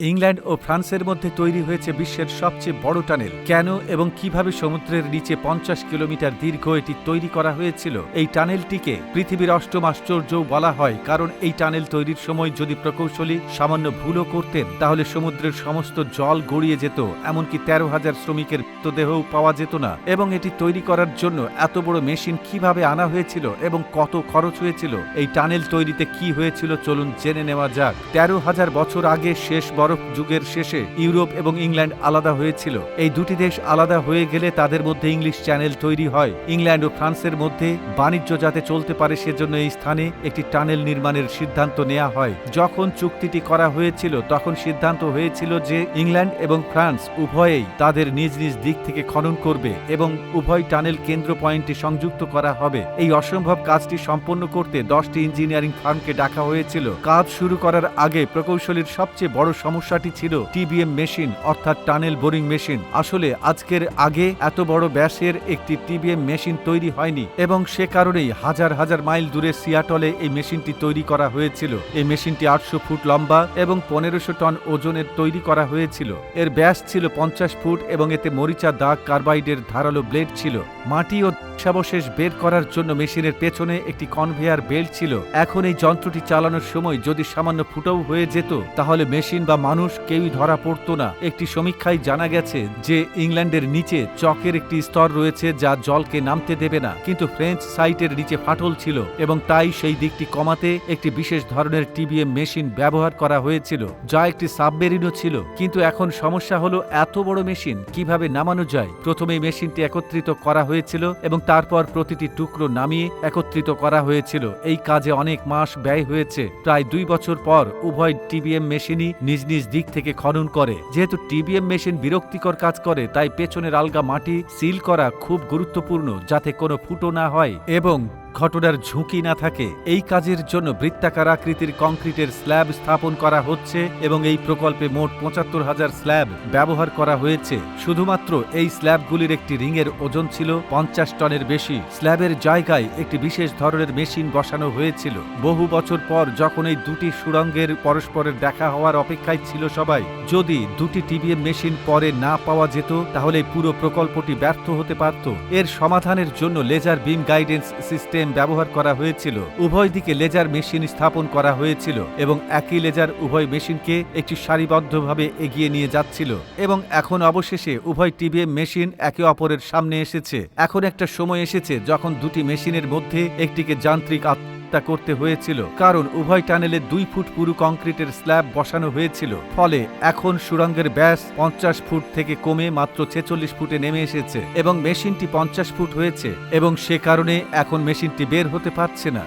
England ও ফ্রান্সের মধ্যে তৈরি হয়েছে বিশ্বের সবচেয়ে বড় টানেল। কেন এবং কীভাবে সমুদ্রের নিচে পঞ্চাশ কিলোমিটার দীর্ঘ এটি তৈরি করা হয়েছিল, এই টানেলটিকে পৃথিবীর অষ্টম আশ্চর্যও বলা হয়, কারণ এই টানেল তৈরির সময় যদি প্রকৌশলী সামান্য ভুলও করতেন, তাহলে সমুদ্রের সমস্ত জল গড়িয়ে যেত, এমনকি তেরো হাজার শ্রমিকের মৃতদেহও পাওয়া যেত না। এবং এটি তৈরি করার জন্য এত বড় মেশিন কীভাবে আনা হয়েছিল এবং কত খরচ হয়েছিল, এই টানেল তৈরিতে কি হয়েছিল চলুন জেনে নেওয়া যাক। তেরো হাজার বছর আগে শেষ বরফ যুগের শেষে ইউরোপ এবং ইংল্যান্ড আলাদা হয়েছিল। এই দুটি দেশ আলাদা হয়ে গেলে তাদের মধ্যে ইংলিশ চ্যানেল তৈরি হয়। ইংল্যান্ড ও ফ্রান্সের মধ্যে বাণিজ্য যাতে চলতে পারে সেজন্য এই স্থানে একটি টানেল নির্মাণের সিদ্ধান্ত নেওয়া হয়। যখন চুক্তিটি করা হয়েছিল, তখন সিদ্ধান্ত হয়েছিল যে ইংল্যান্ড এবং ফ্রান্স উভয়েই তাদের নিজ নিজ দিক থেকে খনন করবে এবং উভয় টানেল কেন্দ্র পয়েন্টে সংযুক্ত করা হবে। এই অসম্ভব কাজটি সম্পন্ন করতে দশটি ইঞ্জিনিয়ারিং ফার্মকে ডাকা হয়েছিল। কাজ শুরু করার আগে প্রকৌশলীর সবচেয়ে বড় সমস্যাটি ছিল টিবিএম মেশিন, অর্থাৎ টানেল বোরিং মেশিন। আসলে আজকের আগে এত বড় ব্যাসের একটি টিবিএম মেশিন তৈরি হয়নি এবং সে কারণেই হাজার হাজার মাইল দূরে সিয়াটলে এই মেশিনটি তৈরি করা হয়েছিল। এই মেশিনটি আটশো ফুট লম্বা এবং পনেরোশো টন ওজনের তৈরি করা হয়েছিল। এর ব্যাস ছিল পঞ্চাশ ফুট এবং এতে মরিচা দাগ কার্বাইডের ধারালো ব্লেড ছিল। মাটি ও ধ্বংসাবশেষ বের করার জন্য মেশিনের পেছনে একটি কনভেয়ার বেল্ট ছিল। এখন এই যন্ত্রটি চালানোর সময় যদি সামান্য ফুটাও হয়ে যেত, তাহলে মেশিন বা মানুষ কেউই ধরা পড়তো না। একটি সমীক্ষায় জানা গেছে যে, ইংল্যান্ডের নিচে চকের একটি স্তর রয়েছে যা জলকে নামতে দেবে না, কিন্তু ফ্রেঞ্চ সাইটের নিচে ফাটল ছিল এবং তাই সেই দিকটি কমাতে একটি বিশেষ ধরনের টিবিএম মেশিন ব্যবহার করা হয়েছিল, যা একটি সাবমেরিনও ছিল। কিন্তু এখন সমস্যা হলো, এত বড় মেশিন কীভাবে নামানো যায়? প্রথমে মেশিনটি একত্রিত করা হয়েছিল এবং তারপর প্রতিটি টুকরো নামিয়ে একত্রিত করা হয়েছিল। এই কাজে অনেক মাস ব্যয় হয়েছে। প্রায় দুই বছর পর উভয় টিবিএম মেশিনই নিজ নিজ দিক থেকে খনন করে। যেহেতু টিবিএম মেশিন বিরক্তিকর কাজ করে, তাই পেছনের আলগা মাটি সিল করা খুব গুরুত্বপূর্ণ, যাতে কোনো ফুটো না হয়। এবং ঘটনার ঝুঁকি না থাকে, এই কাজের জন্য বৃত্তাকার আকৃতির কংক্রিটের স্ল্যাব স্থাপন করা হচ্ছে এবং এই প্রকল্পে মোট পঁচাত্তর হাজার স্ল্যাব ব্যবহার করা হয়েছে। শুধুমাত্র এই স্ল্যাবগুলির একটি রিংয়ের ওজন ছিল পঞ্চাশ টনের বেশি। স্ল্যাবের জায়গায় একটি বিশেষ ধরনের মেশিন বসানো হয়েছিল। বহু বছর পর যখন এই দুটি সুড়ঙ্গের পরস্পরের দেখা হওয়ার অপেক্ষায় ছিল সবাই, যদি দুটি টিবিএম মেশিন পরে না পাওয়া যেত, তাহলে পুরো প্রকল্পটি ব্যর্থ হতে পারত। এর সমাধানের জন্য লেজার বিম গাইডেন্স সিস্টেম ব্যবহার করা হয়েছিল। উভয় দিকে লেজার মেশিন স্থাপন করা হয়েছিল এবং একই লেজার উভয় মেশিনকে একটি সারিবদ্ধভাবে এগিয়ে নিয়ে যাচ্ছিল এবং এখন অবশেষে উভয় টিবিএম মেশিন একে অপরের সামনে এসেছে। এখন একটা সময় এসেছে যখন দুটি মেশিনের মধ্যে একটিকে যান্ত্রিক হত্যা করতে হয়েছিল, কারণ উভয় টানেলে দুই ফুট পুরু কংক্রিটের স্ল্যাব বসানো হয়েছিল, ফলে এখন সুরঙ্গের ব্যাস পঞ্চাশ ফুট থেকে কমে মাত্র ছেচল্লিশ ফুটে নেমে এসেছে এবং মেশিনটি পঞ্চাশ ফুট হয়েছে এবং সে কারণে এখন মেশিনটি বের হতে পারছে না।